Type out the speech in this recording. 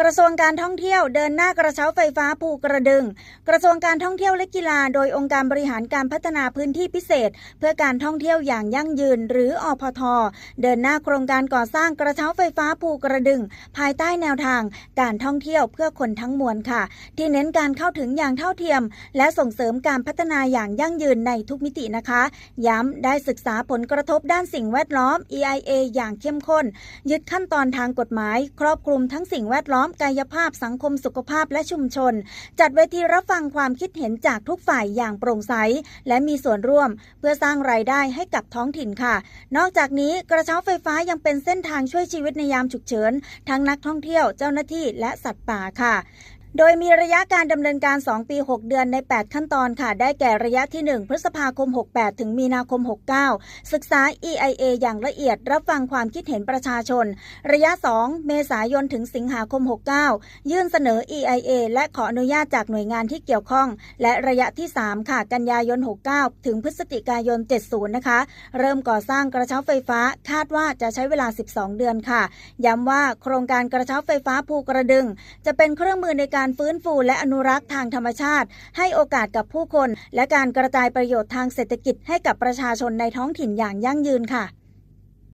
กระทรวงการท่องเที่ยวเดินหน้ากระเช้าไฟฟ้าภูกระดึง กระทรวงการท่องเที่ยวและกีฬา โดยองค์การบริหารการพัฒนาพื้นที่พิเศษ เพื่อการท่องเที่ยวอย่างยั่งยืน หรืออพท เดินหน้าโครงการก่อสร้างกระเช้าไฟฟ้าภูกระดึง ภายใต้แนวทาง การท่องเที่ยวเพื่อคนทั้งมวลค่ะ ที่เน้นการเข้าถึงอย่างเท่าเทียม และส่งเสริมการพัฒนาอย่างยั่งยืนในทุกมิตินะคะ ย้ำได้ศึกษาผลกระทบด้านสิ่งแวดล้อม EIA อย่างเข้มข้น ยึดขั้นตอนทางกฎหมาย ครอบคลุมทั้งสิ่งแวดล้อมกายภาพสังคมสุขภาพและชุมชน จัดเวทีรับฟังความคิดเห็นจากทุกฝ่ายอย่างโปร่งใส และมีส่วนร่วม เพื่อสร้างรายได้ให้กับท้องถิ่นค่ะ นอกจากนี้กระเช้าไฟฟ้ายังเป็นเส้นทางช่วยชีวิตในยามฉุกเฉิน ทั้งนักท่องเที่ยวเจ้าหน้าที่และสัตว์ป่าค่ะ โดยมีระยะการดำเนินการ 2 ปี 6 เดือนใน 8 ขั้นตอนค่ะ ได้แก่ระยะที่ 1 พฤษภาคม 68 ถึงมีนาคม 69 ศึกษา EIA อย่างละเอียดรับฟังความคิดเห็นประชาชน ระยะ 2 เมษายนถึงสิงหาคม 69 ยื่นเสนอ EIA และขออนุญาตจากหน่วยงานที่เกี่ยวข้อง และระยะที่ 3 ค่ะ กันยายน 69 ถึงพฤศจิกายน 70 นะคะ เริ่มก่อสร้างกระเช้าไฟฟ้าคาดว่าจะใช้เวลา 12 เดือนค่ะ ย้ำว่าโครงการกระเช้าไฟฟ้าภูกระดึง จะเป็นเครื่องมือในการการฟื้นฟูและอนุรักษ์ทางธรรมชาติ ให้โอกาสกับผู้คน และการกระจายประโยชน์ทางเศรษฐกิจให้กับประชาชนในท้องถิ่นอย่างยั่งยืนค่ะ